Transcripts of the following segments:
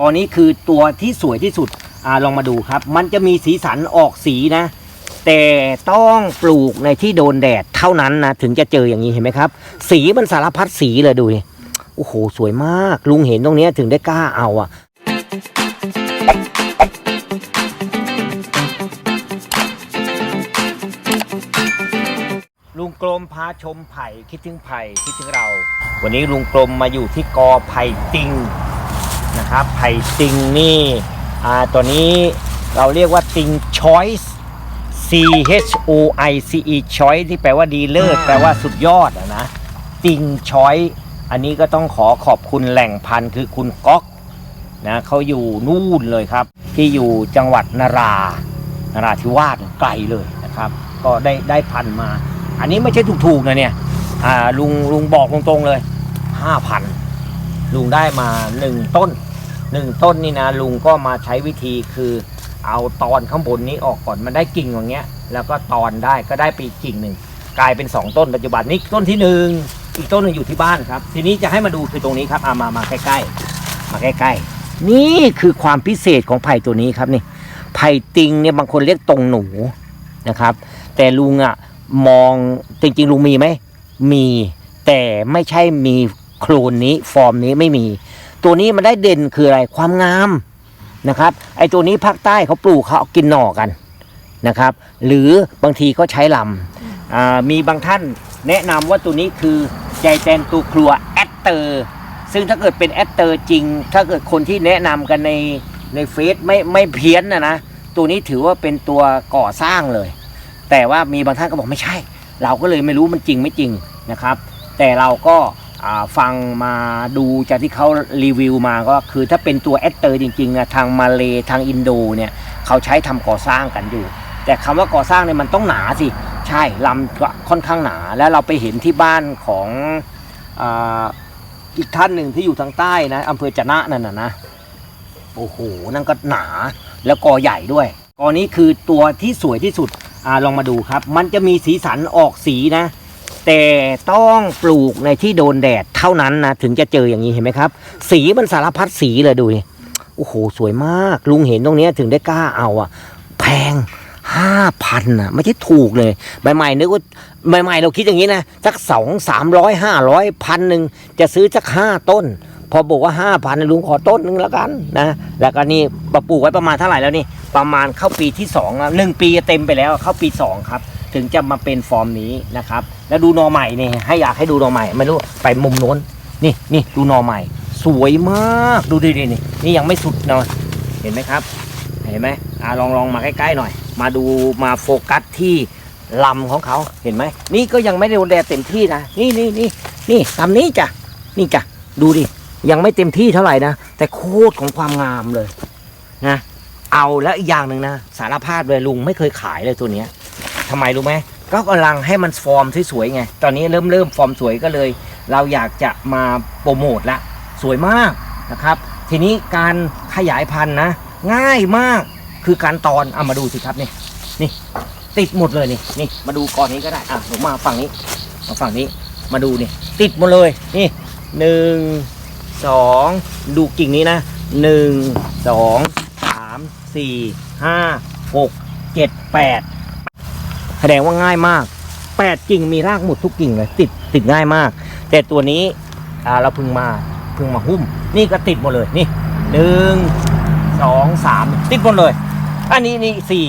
กอนี้คือตัวที่สวยที่สุดอ่าลองมาดูครับ มันจะมีสีสันออกสีนะ แต่ต้องปลูกในที่โดนแดดเท่านั้นนะถึงจะเจออย่างนี้เห็นไหมครับ สีมันสารพัดสีเลยดูดิโอ้โห สวยมาก ลุงเห็นตรงนี้ถึงได้กล้าเอาอะลุงกลมพาชมไผ่คิดถึงไผ่คิดถึงเรา วันนี้ลุงกลมมาอยู่ที่กอไผ่ติง นะครับไผ่ติงนี่อ่าตัวนี้เราเรียกว่าติง choice C H O I C E choice ที่แปลว่าดีเลิศแปลว่าสุดยอดอะนะติง choice อันนี้ก็ต้องขอขอบคุณแหล่งพันธุ์คือคุณก๊อกนะเขาอยู่นู่นเลยครับ ที่อยู่จังหวัดนารานราธิวาสไกลเลยนะครับ ก็ได้ได้พันธุ์มา อันนี้ไม่ใช่ถูกๆนะเนี่ยอ่าลุงลุงบอกตรงๆเลยห้าพันลุงได้มาหนึ่งต้น หนึ่งต้นนี่นะลุงก็มาใช้วิธีคือ เอาตอนข้างบนนี้ออกก่อนมันได้กิ่งอย่างเงี้ย แล้วก็ตอนได้ก็ได้ไปอีกกิ่งหนึ่งกลายเป็นสองต้นปัจจุบันนี้ต้นที่หนึ่งอีกต้นหนึ่งอยู่ที่บ้านครับ ทีนี้จะให้มาดูคือตรงนี้ครับอามามาใกล้ๆมาใกล้ๆ นี่คือความพิเศษของไผ่ตัวนี้ครับนี่ไผ่ติงเนี่ยบางคนเรียกตรงหนูนะครับ แต่ลุงอะมองจริงๆลุงมีไหมมีแต่ไม่ใช่มีโคลนนี้ฟอร์มนี้ไม่มี ตัวนี้มันได้เด่นคืออะไรความงามนะครับ ไอ้ตัวนี้ภาคใต้เขาปลูกเขากินหน่อกันนะครับ หรือบางทีก็ใช้ลำมีบางท่านแนะนำว่าตัวนี้คือใจแตนตัวครัวแอตเตอร์ ซึ่งถ้าเกิดเป็นแอตเตอร์จริง ถ้าเกิดคนที่แนะนำกันในในเฟซไม่ไม่เพี้ยนนะนะตัวนี้ถือว่าเป็นตัวก่อสร้างเลย แต่ว่ามีบางท่านก็บอกไม่ใช่ เราก็เลยไม่รู้มันจริงไม่จริงนะครับ แต่เราก็ ฟังมาดูจากที่เขารีวิวมาก็คือถ้าเป็นตัวแอตเตอร์จริงๆนะทางมาเลทางอินโดเนี่ยเขาใช้ทำก่อสร้างกันอยู่ แต่คำว่าก่อสร้างเนี่ยมันต้องหนาสิ ใช่ลำก็ค่อนข้างหนา แล้วเราไปเห็นที่บ้านของอ,อีกท่านหนึ่งที่อยู่ทางใต้นะอำเภอจะนะนั่นนะนะโอ้โหนั่นก็หนาแล้วกอใหญ่ด้วยกอนี้คือตัวที่สวยที่สุดอลองมาดูครับ มันจะมีสีสันออกสีนะ แต่ต้องปลูกในที่โดนแดดเท่านั้นนะถึงจะเจออย่างนี้เห็นไหมครับ สีมันสารพัดสีเลยดูดิโอ้โหสวยมาก ลุงเห็นตรงนี้ถึงได้กล้าเอาอะ แพงห้าพันอะ ไม่ใช่ถูกเลยใหม่ๆนึกว่าใหม่ๆเราคิดอย่างนี้นะสักสองสามร้อยห้าร้อยพันหนึ่งจะซื้อสักห้าต้น พอบอกว่าห้าพันลุงขอต้นหนึ่งแล้วกันนะแล้วก็นี่ปปลูกไว้ประมาณเท่าไหร่แล้วนี่ ประมาณเข้าปีที่สองแล้วหนึ่งปีเต็มไปแล้วเข้าปีสองครับ ถึงจะมาเป็นฟอร์มนี้นะครับ แล้วดูนอใหม่นี่ให้อยากให้ดูนอใหม่ไม่รู้ไปมุมโน้นนี่นี่ดูนอใหม่ สวยมากดูดินี่นี่ยังไม่สุดเนาะเห็นไหมครับ เห็นไหมอ่าลองลองมาใกล้ๆหน่อย มาดูมาโฟกัสที่ลำของเขาเห็นไหมนี่ก็ยังไม่ได้โดนแดดเต็มที่นะนี่นี่นี่นี่ลำนี้จ้ะนี่จ้ะดูดิยังไม่เต็มที่เท่าไหร่นะแต่โคตรของความงามเลยนะเอาแล้วอีกอย่างหนึ่งนะสารภาพเลยลุงไม่เคยขายเลยตัวเนี้ย ทำไมรู้ไหมก็กำลังให้มันฟอร์มสวยๆไง ตอนนี้เริ่มเริ่มฟอร์มสวยก็เลย เราอยากจะมาโปรโมทละสวยมากนะครับ ทีนี้การขยายพันธุ์นะ ง่ายมากคือการตอนเอามาดูสิครับนี่นี่ ติดหมดเลยนี่นี่มาดูก่อนนี้ก็ได้อะผมมาฝั่งนี้มาฝั่งนี้มาดูนี่ติดหมดเลยนี่หนึ่งสองดูกิ่งนี้นะหนึ่งสองสามสี่ห้าหกเจ็ดแปด แสดงว่าง่ายมากแปดกิ่งมีรากหมดทุกกิ่งเลยติดติดง่ายมาก แต่ตัวนี้เราเพึ่งมาเพึ่งมาหุ้ม นี่ก็ติดหมดเลยนี่หนึ่งสองสามติดหมดเลย อันนี้นี่สี่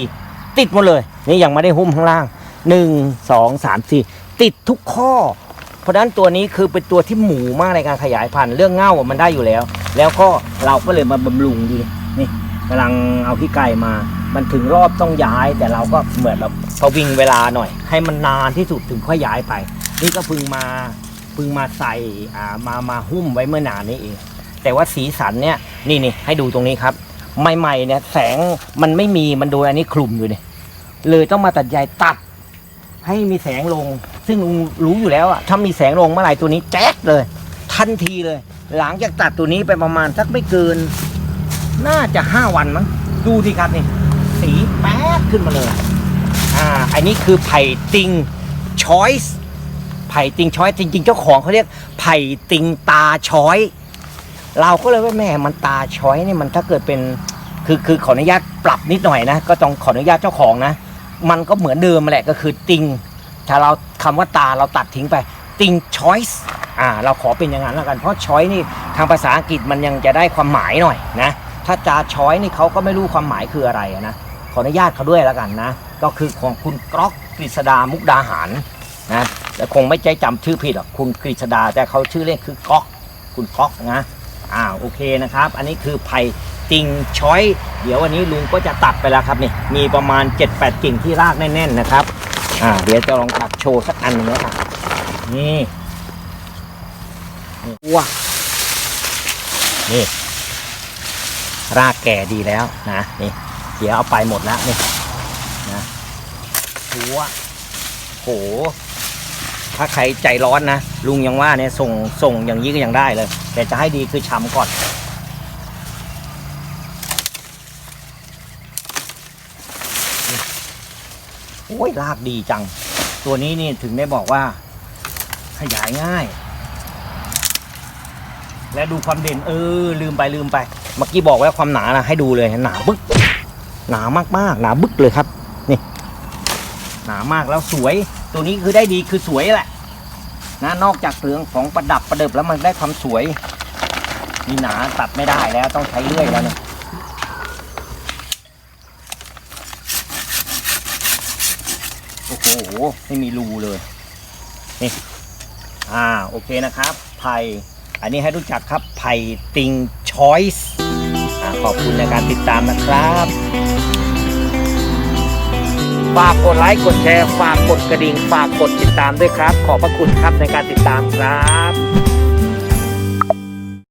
ติดหมดเลย นี่ยังไม่ได้หุ้มข้างล่างหนึ่งสองสามสี่ติดทุกข้อ เพราะนั้นตัวนี้คือเป็นตัวที่หมูมากในการขยายพันธุ์เรื่องเง่าอะมันได้อยู่แล้ว แล้วก็เราก็เลยมาบำรุงดูดินี่กำลังเอาขี้ไก่มา มันถึงรอบต้องย้ายแต่เราก็เหมือนแบบ ประวิงเวลาหน่อย ให้มันนานที่สุดถึงค่อยย้ายไป นี่ก็พึงมาพึงมาใส่อ่ามามาหุ้มไว้เมื่อนานนี้เอง แต่ว่าสีสันเนี่ยนี่นี่ให้ดูตรงนี้ครับ ใหม่ๆเนี่ยแสงมันไม่มีมันโดนอันนี้คลุมอยู่เนี่ยเลยต้องมาตัดใยตัด ให้มีแสงลง ซึ่งลุงรู้อยู่แล้วอะถ้ามีแสงลงเมื่อไหร่ตัวนี้แจ๊กเลย ทันทีเลย หลังจากตัดตัวนี้ไปประมาณสักไม่เกิน น่าจะห้าวันมั้งดูสิครับนี่สีแป๊ดขึ้นมาเลย อ่าอันนี้คือไผ่ติงช้อยส์ไผ่ติงช้อยจริง ๆ เจ้าของเขาเรียกไผ่ติงตาช้อย เราก็เลยว่าแม่มันตาช้อยเนี่ยมันถ้าเกิดเป็นคือคือขออนุญาตปรับนิดหน่อยนะ ก็ต้องขออนุญาตเจ้าของนะ มันก็เหมือนเดิมแหละก็คือติง ถ้าเราคำว่าตาเราตัดทิ้งไปติงช้อยส์อ่าเราขอเป็นอย่างนั้นแล้วกันเพราะช้อยนี่ทางภาษาอังกฤษมันยังจะได้ความหมายหน่อยนะถ้าจาช้อยนี่เขาก็ไม่รู้ความหมายคืออะไรนะ ขออนุญาตเขาด้วยแล้วกันนะ ก็คือของคุณกรอกกฤษดามุกดาหารนะแต่คงไม่ใจจำชื่อผิดหรอกคุณกฤษดาแต่เขาชื่อเล่นคือก๊อกคุณก๊อกนะอ่าโอเคนะครับ อันนี้คือไผ่ติงช้อย เดี๋ยววันนี้ลุงก็จะตัดไปแล้วครับนี่มีประมาณ 7-8 กิ่งที่รากแน่นๆนะครับอ่าเดี๋ยวจะลองตัดโชว์สักอันนึงนะครับนี่นี่ว้านี่รากแก่ดีแล้วนะนี่ เดี๋ยวเอาไปหมดแล้วนี่นะหัวโห ถ้าใครใจร้อนนะ ลุงยังว่าเนี่ยส่งส่งอย่างนี้ก็ยังได้เลย แต่จะให้ดีคือช้ำก่อนโอ้ยรากดีจัง ตัวนี้นี่ถึงได้บอกว่า ขยายง่าย และดูความเด่นเออ ลืมไปลืมไป เมื่อกี้บอกไว้ความหนานะให้ดูเลยหนาบึก หนามากๆ หนาบึกเลยครับ นี่ หนามากแล้วสวย ตัวนี้คือได้ดีคือสวยแหละนะนอกจากเปลืองของประดับประเดิบแล้วมันได้ความสวย มีหนาตัดไม่ได้แล้วต้องใช้เลื่อยแล้วเนี่ยโอ้โหไม่มีรูเลยนี่อ่าโอเคนะครับไผ่อันนี้ให้รู้จักครับไผ่ติงชอยส์ ขอบคุณในการติดตามนะครับฝากกดไลค์กดแชร์ฝากกดกระดิ่งฝากกดติดตามด้วยครับ ขอบพระคุณครับในการติดตามครับ